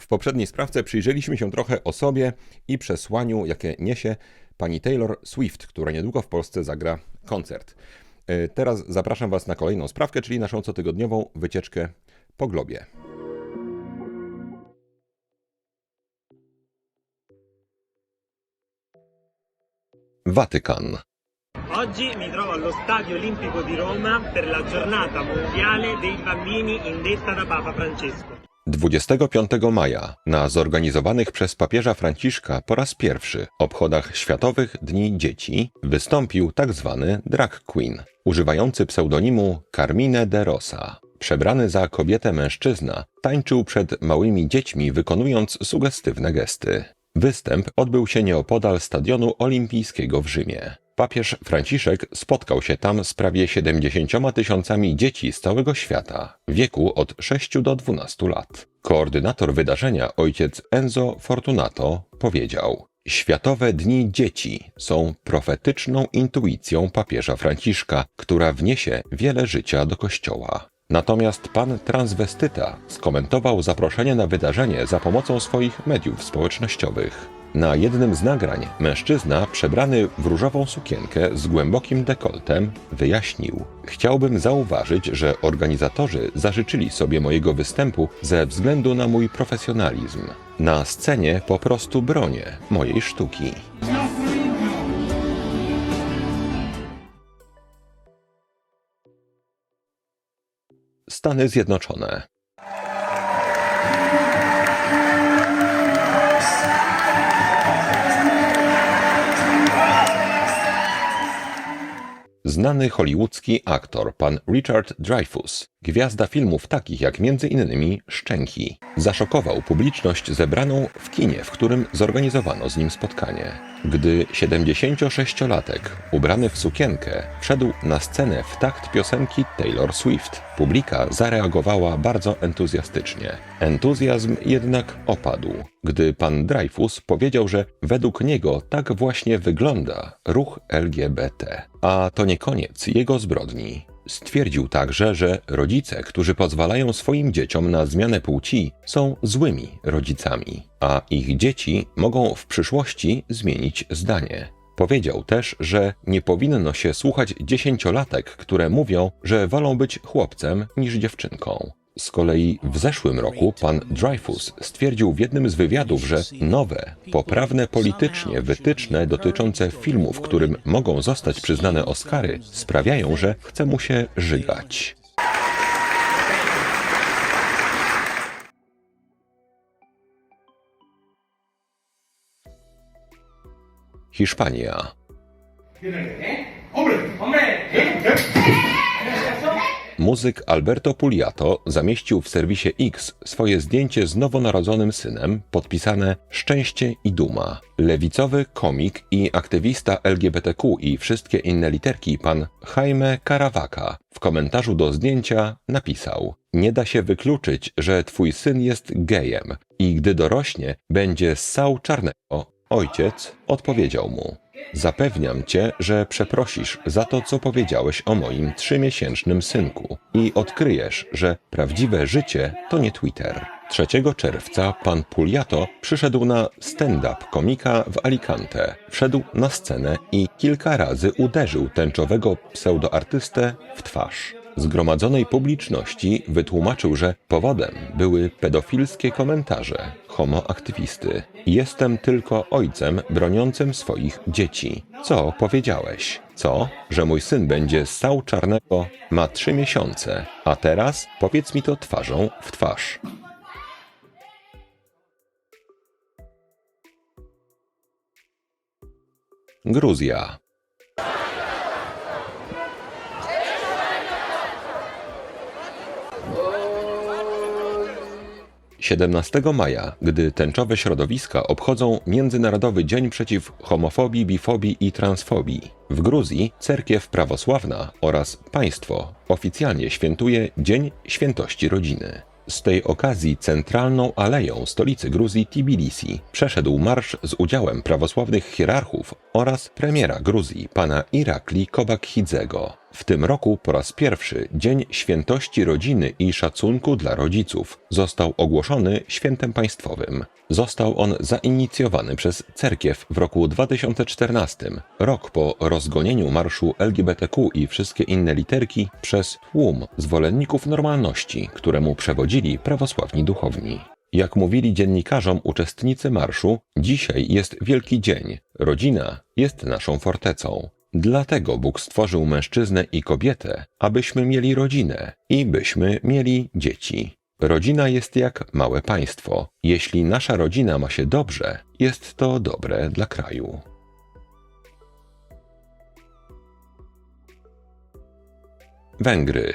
W poprzedniej sprawce przyjrzeliśmy się trochę osobie i przesłaniu, jakie niesie pani Taylor Swift, która niedługo w Polsce zagra koncert. E, Teraz zapraszam Was na kolejną sprawkę, czyli naszą cotygodniową wycieczkę po globie. Watykan. Oggi mi trovo allo Stadio Olimpico di Roma per la giornata mondiale dei bambini indetta da Papa Francesco. 25 maja na zorganizowanych przez papieża Franciszka po raz pierwszy obchodach Światowych Dni Dzieci wystąpił tzw. drag queen, używający pseudonimu Carmine de Rosa. Przebrany za kobietę mężczyzna tańczył przed małymi dziećmi wykonując sugestywne gesty. Występ odbył się nieopodal Stadionu Olimpijskiego w Rzymie. Papież Franciszek spotkał się tam z prawie 70 tysiącami dzieci z całego świata, w wieku od 6 do 12 lat. Koordynator wydarzenia, ojciec Enzo Fortunato, powiedział: Światowe Dni Dzieci są profetyczną intuicją papieża Franciszka, która wniesie wiele życia do kościoła. Natomiast pan transwestyta skomentował zaproszenie na wydarzenie za pomocą swoich mediów społecznościowych. Na jednym z nagrań mężczyzna przebrany w różową sukienkę z głębokim dekoltem wyjaśnił: Chciałbym zauważyć, że organizatorzy zażyczyli sobie mojego występu ze względu na mój profesjonalizm. Na scenie po prostu bronię mojej sztuki. Stany Zjednoczone. Znany hollywoodzki aktor pan Richard Dreyfuss, gwiazda filmów takich jak m.in. Szczęki, zaszokował publiczność zebraną w kinie, w którym zorganizowano z nim spotkanie. Gdy 76-latek, ubrany w sukienkę, wszedł na scenę w takt piosenki Taylor Swift, publika zareagowała bardzo entuzjastycznie. Entuzjazm jednak opadł, gdy pan Dreyfus powiedział, że według niego tak właśnie wygląda ruch LGBT. A to nie koniec jego zbrodni. Stwierdził także, że rodzice, którzy pozwalają swoim dzieciom na zmianę płci, są złymi rodzicami, a ich dzieci mogą w przyszłości zmienić zdanie. Powiedział też, że nie powinno się słuchać dziesięciolatek, które mówią, że wolą być chłopcem niż dziewczynką. Z kolei w zeszłym roku pan Dreyfus stwierdził w jednym z wywiadów, że nowe, poprawne politycznie wytyczne dotyczące filmów, którym mogą zostać przyznane Oscary, sprawiają, że chce mu się żygać. Hiszpania. Muzyk Alberto Puliato zamieścił w serwisie X swoje zdjęcie z nowonarodzonym synem podpisane Szczęście i Duma. Lewicowy komik i aktywista LGBTQ i wszystkie inne literki pan Jaime Caravaca w komentarzu do zdjęcia napisał Nie da się wykluczyć, że twój syn jest gejem i gdy dorośnie będzie ssał czarnego. Ojciec odpowiedział mu Zapewniam cię, że przeprosisz za to, co powiedziałeś o moim trzymiesięcznym synku i odkryjesz, że prawdziwe życie to nie Twitter. 3 czerwca pan Puliato przyszedł na stand-up komika w Alicante. Wszedł na scenę i kilka razy uderzył tęczowego pseudoartystę w twarz. Zgromadzonej publiczności wytłumaczył, że powodem były pedofilskie komentarze homoaktywisty. Jestem tylko ojcem broniącym swoich dzieci. Co powiedziałeś? Co? Że mój syn będzie ssał czarnego? Ma trzy miesiące. A teraz powiedz mi to twarzą w twarz. Gruzja. 17 maja, gdy tęczowe środowiska obchodzą Międzynarodowy Dzień przeciw homofobii, bifobii i transfobii, w Gruzji cerkiew prawosławna oraz państwo oficjalnie świętuje Dzień Świętości Rodziny. Z tej okazji centralną aleją stolicy Gruzji Tbilisi przeszedł marsz z udziałem prawosławnych hierarchów oraz premiera Gruzji pana Irakli Kobakhidzego. W tym roku po raz pierwszy Dzień Świętości Rodziny i Szacunku dla Rodziców został ogłoszony świętem państwowym. Został on zainicjowany przez cerkiew w roku 2014, rok po rozgonieniu marszu LGBTQ i wszystkie inne literki przez tłum zwolenników normalności, któremu przewodzili prawosławni duchowni. Jak mówili dziennikarzom uczestnicy marszu, dzisiaj jest wielki dzień. Rodzina jest naszą fortecą. Dlatego Bóg stworzył mężczyznę i kobietę, abyśmy mieli rodzinę i byśmy mieli dzieci. Rodzina jest jak małe państwo. Jeśli nasza rodzina ma się dobrze, jest to dobre dla kraju. Węgry.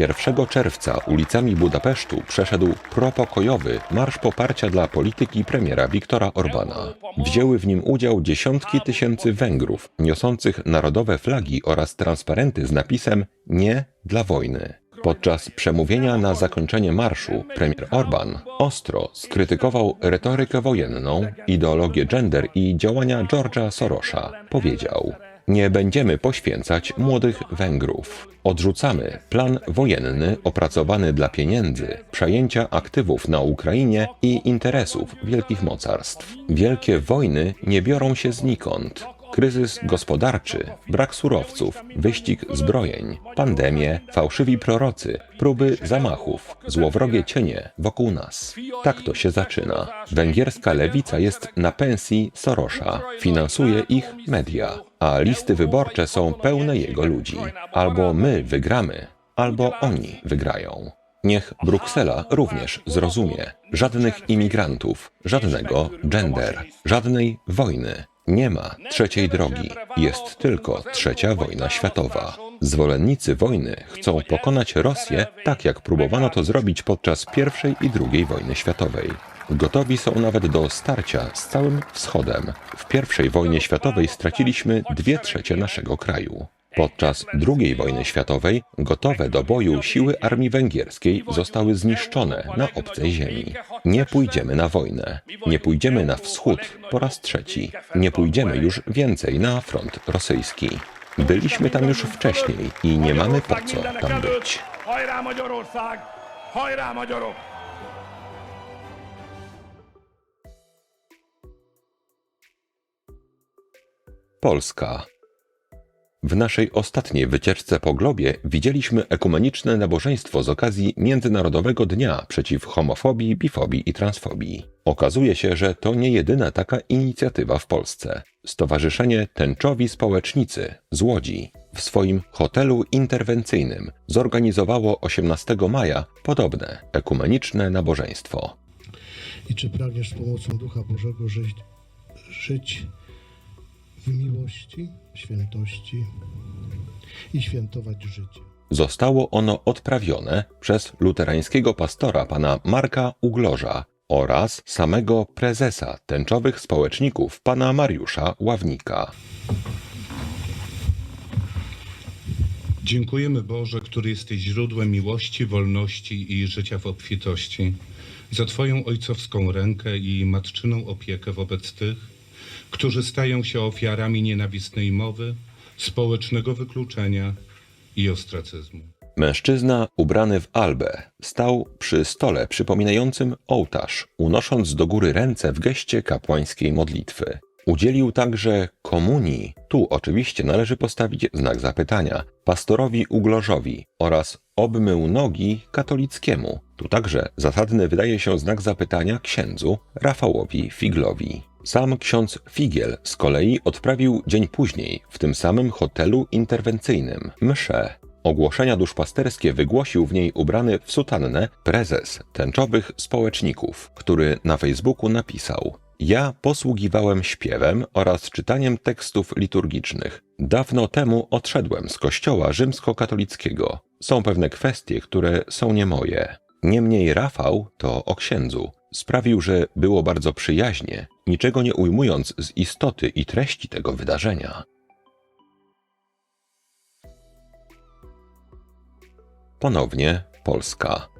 1 czerwca ulicami Budapesztu przeszedł propokojowy marsz poparcia dla polityki premiera Viktora Orbana. Wzięły w nim udział dziesiątki tysięcy Węgrów, niosących narodowe flagi oraz transparenty z napisem Nie dla wojny. Podczas przemówienia na zakończenie marszu premier Orban ostro skrytykował retorykę wojenną, ideologię gender i działania George'a Sorosza. Powiedział: Nie będziemy poświęcać młodych Węgrów. Odrzucamy plan wojenny opracowany dla pieniędzy, przejęcia aktywów na Ukrainie i interesów wielkich mocarstw. Wielkie wojny nie biorą się znikąd. Kryzys gospodarczy, brak surowców, wyścig zbrojeń, pandemie, fałszywi prorocy, próby zamachów, złowrogie cienie wokół nas. Tak to się zaczyna. Węgierska lewica jest na pensji Sorosza, finansuje ich media, a listy wyborcze są pełne jego ludzi. Albo my wygramy, albo oni wygrają. Niech Bruksela również zrozumie. Żadnych imigrantów, żadnego gender, żadnej wojny. Nie ma trzeciej drogi. Jest tylko trzecia wojna światowa. Zwolennicy wojny chcą pokonać Rosję tak, jak próbowano to zrobić podczas I i II wojny światowej. Gotowi są nawet do starcia z całym wschodem. W I wojnie światowej straciliśmy dwie trzecie naszego kraju. Podczas II wojny światowej gotowe do boju siły armii węgierskiej zostały zniszczone na obcej ziemi. Nie pójdziemy na wojnę. Nie pójdziemy na wschód po raz trzeci. Nie pójdziemy już więcej na front rosyjski. Byliśmy tam już wcześniej i nie mamy po co tam być. Polska. W naszej ostatniej wycieczce po globie widzieliśmy ekumeniczne nabożeństwo z okazji Międzynarodowego Dnia przeciw homofobii, bifobii i transfobii. Okazuje się, że to nie jedyna taka inicjatywa w Polsce. Stowarzyszenie Tęczowi Społecznicy z Łodzi w swoim hotelu interwencyjnym zorganizowało 18 maja podobne ekumeniczne nabożeństwo. I czy pragniesz pomocą Ducha Bożego żyć, żyć miłości, świętości i świętować życie? Zostało ono odprawione przez luterańskiego pastora pana Marka Uglorza oraz samego prezesa tęczowych społeczników pana Mariusza Ławnika. Dziękujemy Boże, który jesteś źródłem miłości, wolności i życia w obfitości, za Twoją ojcowską rękę i matczyną opiekę wobec tych, którzy stają się ofiarami nienawistnej mowy, społecznego wykluczenia i ostracyzmu. Mężczyzna ubrany w albę stał przy stole przypominającym ołtarz, unosząc do góry ręce w geście kapłańskiej modlitwy. Udzielił także komunii, tu oczywiście należy postawić znak zapytania, pastorowi Uglorzowi oraz obmył nogi katolickiemu. Tu także zasadny wydaje się znak zapytania księdzu Rafałowi Figlowi. Sam ksiądz Figiel z kolei odprawił dzień później w tym samym hotelu interwencyjnym mszę. Ogłoszenia duszpasterskie wygłosił w niej ubrany w sutannę prezes tęczowych społeczników, który na Facebooku napisał: Ja posługiwałem śpiewem oraz czytaniem tekstów liturgicznych. Dawno temu odszedłem z kościoła rzymskokatolickiego. Są pewne kwestie, które są nie moje. Niemniej Rafał, to o księdzu, sprawił, że było bardzo przyjaźnie, niczego nie ujmując z istoty i treści tego wydarzenia. Ponownie Polska.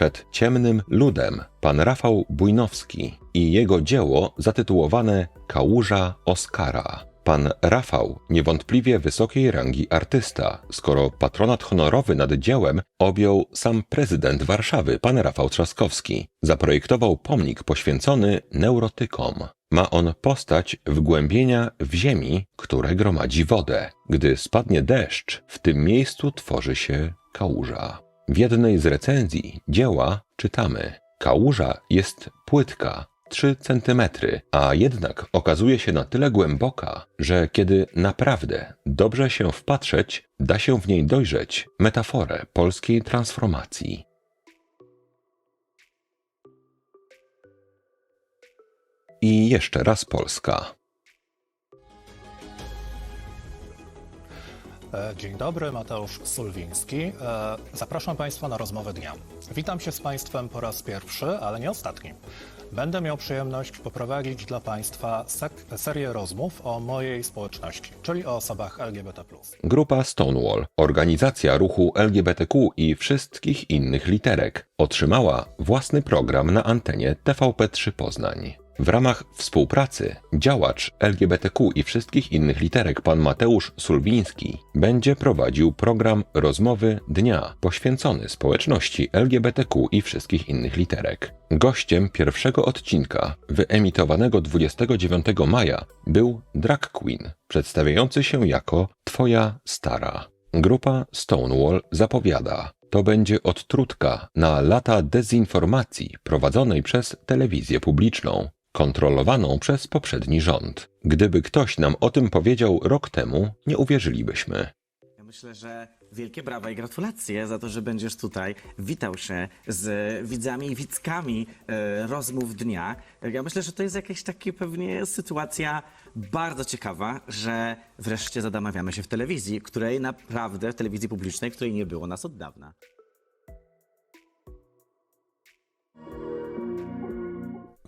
przed ciemnym ludem pan Rafał Bujnowski i jego dzieło zatytułowane Kałuża Oskara. Pan Rafał niewątpliwie wysokiej rangi artysta, skoro patronat honorowy nad dziełem objął sam prezydent Warszawy, pan Rafał Trzaskowski. Zaprojektował pomnik poświęcony neurotykom. Ma on postać wgłębienia w ziemi, które gromadzi wodę. Gdy spadnie deszcz, w tym miejscu tworzy się kałuża. W jednej z recenzji dzieła czytamy: Kałuża jest płytka, 3 cm, a jednak okazuje się na tyle głęboka, że kiedy naprawdę dobrze się wpatrzeć, da się w niej dojrzeć metaforę polskiej transformacji. I jeszcze raz Polska. E, Dzień dobry, Mateusz Sulwiński. E, Zapraszam Państwa na rozmowę dnia. Witam się z Państwem po raz pierwszy, ale nie ostatni. Będę miał przyjemność poprowadzić dla Państwa serię rozmów o mojej społeczności, czyli o osobach LGBT. Grupa Stonewall, organizacja ruchu LGBTQ i wszystkich innych literek, otrzymała własny program na antenie TVP3 Poznań. W ramach współpracy działacz LGBTQ i wszystkich innych literek pan Mateusz Sulwiński będzie prowadził program Rozmowy Dnia poświęcony społeczności LGBTQ i wszystkich innych literek. Gościem pierwszego odcinka, wyemitowanego 29 maja, był drag queen, przedstawiający się jako Twoja stara. Grupa Stonewall zapowiada, to będzie odtrutka na lata dezinformacji prowadzonej przez telewizję publiczną, kontrolowaną przez poprzedni rząd. Gdyby ktoś nam o tym powiedział rok temu, nie uwierzylibyśmy. Ja myślę, że wielkie brawa i gratulacje za to, że będziesz tutaj witał się z widzami i widzkami e, rozmów dnia. Ja myślę, że to jest jakaś taka pewnie sytuacja bardzo ciekawa, że wreszcie zadamawiamy się w telewizji, której naprawdę, w telewizji publicznej, której nie było nas od dawna.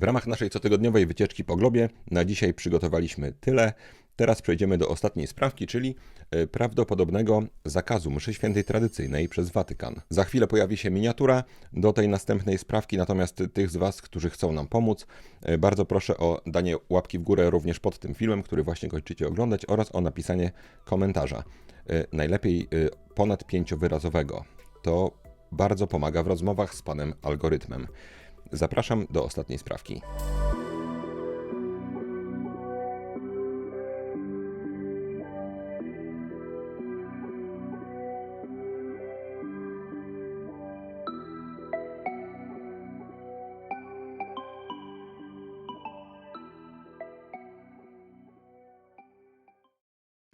W ramach naszej cotygodniowej wycieczki po globie na dzisiaj przygotowaliśmy tyle. Teraz przejdziemy do ostatniej sprawki, czyli e, prawdopodobnego zakazu mszy świętej tradycyjnej przez Watykan. Za chwilę pojawi się miniatura do tej następnej sprawki, natomiast tych z Was, którzy chcą nam pomóc, e, bardzo proszę o danie łapki w górę również pod tym filmem, który właśnie kończycie oglądać oraz o napisanie komentarza. E, Najlepiej ponad pięciowyrazowego. To bardzo pomaga w rozmowach z panem algorytmem. Zapraszam do ostatniej sprawki.